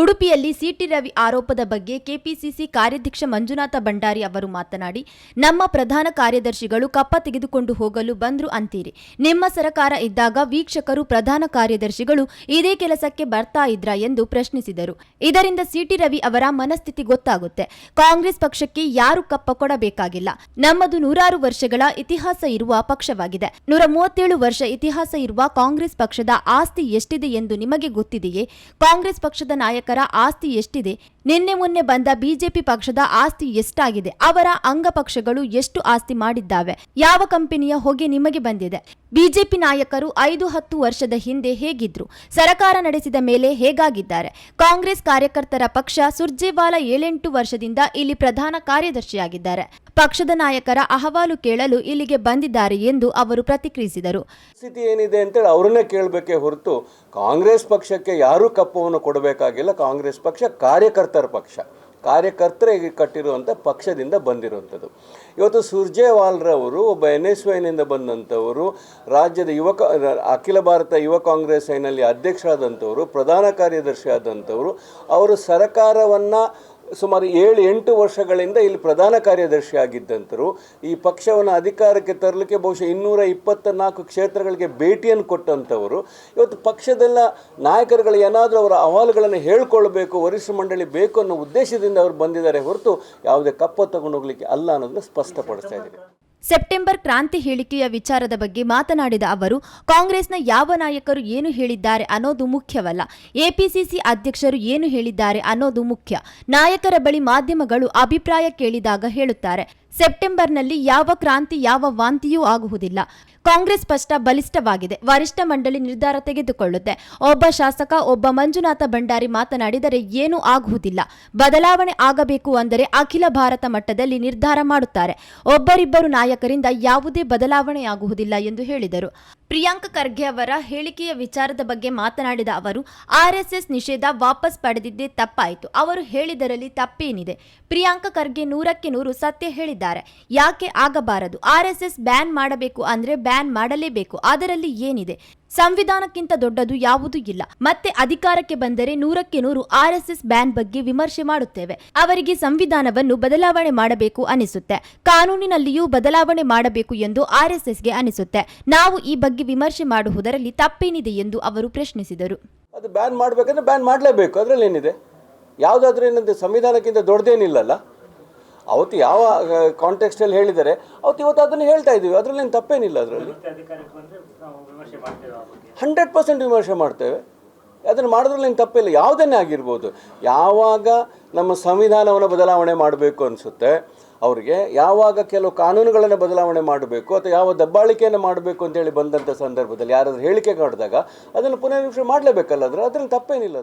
ಉಡುಪಿಯಲ್ಲಿ ಸಿಟಿ ರವಿ ಆರೋಪದ ಬಗ್ಗೆ ಕೆಪಿಸಿಸಿ ಕಾರ್ಯಾಧ್ಯಕ್ಷ ಮಂಜುನಾಥ ಭಂಡಾರಿ ಅವರು ಮಾತನಾಡಿ, ನಮ್ಮ ಪ್ರಧಾನ ಕಾರ್ಯದರ್ಶಿಗಳು ಕಪ್ಪ ತೆಗೆದುಕೊಂಡು ಹೋಗಲು ಬಂದ್ರು ಅಂತೀರಿ. ನಿಮ್ಮ ಸರಕಾರ ಇದ್ದಾಗ ವೀಕ್ಷಕರು ಪ್ರಧಾನ ಕಾರ್ಯದರ್ಶಿಗಳು ಇದೇ ಕೆಲಸಕ್ಕೆ ಬರ್ತಾ ಇದ್ರಾ ಎಂದು ಪ್ರಶ್ನಿಸಿದರು. ಇದರಿಂದ ಸಿಟಿ ರವಿ ಅವರ ಮನಸ್ಥಿತಿ ಗೊತ್ತಾಗುತ್ತೆ. ಕಾಂಗ್ರೆಸ್ ಪಕ್ಷಕ್ಕೆ ಯಾರು ಕಪ್ಪ ಕೊಡಬೇಕಾಗಿಲ್ಲ. ನಮ್ಮದು ನೂರಾರು ವರ್ಷಗಳ ಇತಿಹಾಸ ಇರುವ ಪಕ್ಷವಾಗಿದೆ. ನೂರ ಮೂವತ್ತೇಳು ವರ್ಷ ಇತಿಹಾಸ ಇರುವ ಕಾಂಗ್ರೆಸ್ ಪಕ್ಷದ ಆಸ್ತಿ ಎಷ್ಟಿದೆ ಎಂದು ನಿಮಗೆ ಗೊತ್ತಿದೆಯೇ? ಕಾಂಗ್ರೆಸ್ ಪಕ್ಷದ ನಾಯಕರ ಆಸ್ತಿ ಎಷ್ಟಿದೆ? ನಿನ್ನೆ ಮೊನ್ನೆ ಬಂದ ಬಿಜೆಪಿ ಪಕ್ಷದ ಆಸ್ತಿ ಎಷ್ಟಾಗಿದೆ? ಅವರ ಅಂಗಪಕ್ಷಗಳು ಎಷ್ಟು ಆಸ್ತಿ ಮಾಡಿದ್ದಾವೆ? ಯಾವ ಕಂಪನಿಯ ಹೊಗೆ ನಿಮಗೆ ಬಂದಿದೆ? ಬಿಜೆಪಿ ನಾಯಕರು ಐದು ಹತ್ತು ವರ್ಷದ ಹಿಂದೆ ಹೇಗಿದ್ರು? ಸರಕಾರ ನಡೆಸಿದ ಮೇಲೆ ಹೇಗಾಗಿದ್ದಾರೆ? ಕಾಂಗ್ರೆಸ್ ಕಾರ್ಯಕರ್ತರ ಪಕ್ಷ ಸುರ್ಜೇವಾಲಾ ಏಳೆಂಟು ವರ್ಷದಿಂದ ಇಲ್ಲಿ ಪ್ರಧಾನ ಕಾರ್ಯದರ್ಶಿಯಾಗಿದ್ದಾರೆ. ಪಕ್ಷದ ನಾಯಕರ ಅಹವಾಲು ಕೇಳಲು ಇಲ್ಲಿಗೆ ಬಂದಿದ್ದಾರೆ ಎಂದು ಅವರು ಪ್ರತಿಕ್ರಿಯಿಸಿದರು. ಸ್ಥಿತಿ ಏನಿದೆ ಅಂತೇಳಿ ಅವರನ್ನೇ ಕೇಳಬೇಕೇ ಹೊರತು ಕಾಂಗ್ರೆಸ್ ಪಕ್ಷಕ್ಕೆ ಯಾರೂ ಕಪ್ಪವನ್ನು ಕೊಡಬೇಕಾಗಿಲ್ಲ. ಕಾಂಗ್ರೆಸ್ ಪಕ್ಷ ಕಾರ್ಯಕರ್ತರ ಪಕ್ಷ. ಕಾರ್ಯಕರ್ತರಿಗೆ ಕಟ್ಟಿರುವಂಥ ಪಕ್ಷದಿಂದ ಬಂದಿರುವಂಥದ್ದು. ಇವತ್ತು ಸುರ್ಜೇವಾಲ್ರವರು, ಒಬ್ಬ ಎನ್ ಎಸ್ ವೈನಿಂದ ಬಂದಂಥವರು, ರಾಜ್ಯದ ಯುವಕ, ಅಖಿಲ ಭಾರತ ಯುವ ಕಾಂಗ್ರೆಸ್ ಐನಲ್ಲಿ ಅಧ್ಯಕ್ಷರಾದಂಥವರು, ಪ್ರಧಾನ ಕಾರ್ಯದರ್ಶಿ ಆದಂಥವರು ಅವರು ಸರ್ಕಾರವನ್ನು ಸುಮಾರು ಏಳು, ಎಂಟು ವರ್ಷಗಳಿಂದ ಇಲ್ಲಿ ಪ್ರಧಾನ ಕಾರ್ಯದರ್ಶಿ ಆಗಿದ್ದಂತರು ಈ ಪಕ್ಷವನ್ನು ಅಧಿಕಾರಕ್ಕೆ ತರಲಿಕ್ಕೆ ಬಹುಶಃ ಇನ್ನೂರ ಇಪ್ಪತ್ತ ನಾಲ್ಕು ಕ್ಷೇತ್ರಗಳಿಗೆ ಭೇಟಿಯನ್ನು ಕೊಟ್ಟಂಥವರು ಇವತ್ತು ಪಕ್ಷದೆಲ್ಲ ನಾಯಕರುಗಳು ಏನಾದರೂ ಅವರ ಅಹವಾಲುಗಳನ್ನು ಹೇಳ್ಕೊಳ್ಬೇಕು, ವರಿಷ್ಠ ಮಂಡಳಿ ಬೇಕು ಅನ್ನೋ ಉದ್ದೇಶದಿಂದ ಅವರು ಬಂದಿದ್ದಾರೆ ಹೊರತು ಯಾವುದೇ ಕಪ್ಪ ತಗೊಂಡು ಹೋಗ್ಲಿಕ್ಕೆ ಅಲ್ಲ ಅನ್ನೋದನ್ನ ಸ್ಪಷ್ಟಪಡಿಸ್ತಾ ಇದ್ದೀನಿ ಸೆಪ್ಟೆಂಬರ್ ಕ್ರಾಂತಿ ಹೇಳಿಕೆಯ ವಿಚಾರದ ಬಗ್ಗೆ ಮಾತನಾಡಿದ ಅವರು, ಕಾಂಗ್ರೆಸ್ನ ಯಾವ ನಾಯಕರು ಏನು ಹೇಳಿದ್ದಾರೆ ಅನ್ನೋದು ಮುಖ್ಯವಲ್ಲ. ಎಪಿಸಿಸಿ ಅಧ್ಯಕ್ಷರು ಏನು ಹೇಳಿದ್ದಾರೆ ಅನ್ನೋದು ಮುಖ್ಯ. ನಾಯಕರ ಬಳಿ ಮಾಧ್ಯಮಗಳು ಅಭಿಪ್ರಾಯ ಕೇಳಿದಾಗ ಹೇಳುತ್ತಾರೆ. ಸೆಪ್ಟೆಂಬರ್ನಲ್ಲಿ ಯಾವ ಕ್ರಾಂತಿ, ಯಾವ ವಾಂತಿಯೂ ಆಗುವುದಿಲ್ಲ. ಕಾಂಗ್ರೆಸ್ ಸ್ಪಷ್ಟ ಬಲಿಷ್ಠವಾಗಿದೆ. ವರಿಷ್ಠ ಮಂಡಳಿ ನಿರ್ಧಾರ ತೆಗೆದುಕೊಳ್ಳುತ್ತೆ. ಒಬ್ಬ ಶಾಸಕ, ಒಬ್ಬ ಮಂಜುನಾಥ ಭಂಡಾರಿ ಮಾತನಾಡಿದರೆ ಏನೂ ಆಗುವುದಿಲ್ಲ. ಬದಲಾವಣೆ ಆಗಬೇಕು ಅಂದರೆ ಅಖಿಲ ಭಾರತ ಮಟ್ಟದಲ್ಲಿ ನಿರ್ಧಾರ ಮಾಡುತ್ತಾರೆ. ಒಬ್ಬರಿಬ್ಬರು ನಾಯಕರಿಂದ ಯಾವುದೇ ಬದಲಾವಣೆಯಾಗುವುದಿಲ್ಲ ಎಂದು ಹೇಳಿದರು. ಪ್ರಿಯಾಂಕ ಖರ್ಗೆ ಅವರ ಹೇಳಿಕೆಯ ವಿಚಾರದ ಬಗ್ಗೆ ಮಾತನಾಡಿದ ಅವರು ಆರ್ಎಸ್ಎಸ್ ನಿಷೇಧ ವಾಪಸ್ ಪಡೆದಿದ್ದೇ ತಪ್ಪಾಯಿತು. ಅವರು ಹೇಳಿದರಲ್ಲಿ ತಪ್ಪೇನಿದೆ. ಪ್ರಿಯಾಂಕ ಖರ್ಗೆ ನೂರಕ್ಕೆ ನೂರು ಸತ್ಯ ಹೇಳಿದ್ದಾರೆ. ಯಾಕೆ ಆಗಬಾರದು? ಆರ್ಎಸ್ಎಸ್ ಬ್ಯಾನ್ ಮಾಡಬೇಕು ಅಂದ್ರೆ ಬ್ಯಾನ್ ಮಾಡಲೇಬೇಕು. ಅದರಲ್ಲಿ ಏನಿದೆ? ಸಂವಿಧಾನಕ್ಕಿಂತ ದೊಡ್ಡದು ಯಾವುದೂ ಇಲ್ಲ. ಮತ್ತೆ ಅಧಿಕಾರಕ್ಕೆ ಬಂದರೆ ನೂರಕ್ಕೆ ನೂರು ಆರ್ಎಸ್ಎಸ್ ಬ್ಯಾನ್ ಬಗ್ಗೆ ವಿಮರ್ಶೆ ಮಾಡುತ್ತೇವೆ. ಅವರಿಗೆ ಸಂವಿಧಾನವನ್ನು ಬದಲಾವಣೆ ಮಾಡಬೇಕು ಅನಿಸುತ್ತೆ. ಕಾನೂನಿನಲ್ಲಿಯೂ ಬದಲಾವಣೆ ಮಾಡಬೇಕು ಎಂದು ಆರ್ಎಸ್ಎಸ್ಗೆ ಅನಿಸುತ್ತೆ. ನಾವು ಈ ಬಗ್ಗೆ ವಿಮರ್ಶೆ ಮಾಡುವುದರಲ್ಲಿ ತಪ್ಪೇನಿದೆ ಎಂದು ಅವರು ಪ್ರಶ್ನಿಸಿದರು. ಅದು ಬ್ಯಾನ್ ಮಾಡಬೇಕಂದ್ರೆ ಬ್ಯಾನ್ ಮಾಡಲೇಬೇಕು. ಅದರಲ್ಲಿ ಏನಿದೆ? ಯಾವುದಾದ್ರೂ ಏನಂದ್ರೆ ಸಂವಿಧಾನಕ್ಕಿಂತ ದೊಡ್ಡದೇನಿಲ್ಲಲ್ಲ? ಅವತ್ತು ಯಾವ ಕಾಂಟೆಕ್ಸ್ಟಲ್ಲಿ ಹೇಳಿದ್ದಾರೆ ಅವತ್ತು ಇವತ್ತು ಅದನ್ನು ಹೇಳ್ತಾ ಇದ್ದೀವಿ. ಅದರಲ್ಲಿ ಏನು ತಪ್ಪೇನಿಲ್ಲ ಅದರಲ್ಲಿ. ಹಂಡ್ರೆಡ್ ಪರ್ಸೆಂಟ್ ವಿಮರ್ಶೆ ಮಾಡ್ತೇವೆ. ಅದನ್ನು ಮಾಡೋದ್ರಲ್ಲಿ ಏನು ತಪ್ಪಿಲ್ಲ. ಯಾವುದನ್ನೇ ಆಗಿರ್ಬೋದು. ಯಾವಾಗ ನಮ್ಮ ಸಂವಿಧಾನವನ್ನು ಬದಲಾವಣೆ ಮಾಡಬೇಕು ಅನಿಸುತ್ತೆ, ಅವರಿಗೆ ಯಾವಾಗ ಕೆಲವು ಕಾನೂನುಗಳನ್ನು ಬದಲಾವಣೆ ಮಾಡಬೇಕು ಅಥವಾ ಯಾವ ದಬ್ಬಾಳಿಕೆಯನ್ನು ಮಾಡಬೇಕು ಅಂತೇಳಿ ಬಂದಂಥ ಸಂದರ್ಭದಲ್ಲಿ ಯಾರಾದರೂ ಹೇಳಿಕೆ ಕಾಡಿದಾಗ ಅದನ್ನು ಪುನರ್ವಿಮರ್ಶೆ ಮಾಡಲೇಬೇಕಲ್ಲ ಅದರ ಅದ್ರಲ್ಲಿ ತಪ್ಪೇನಿಲ್ಲ ಅದ್ರ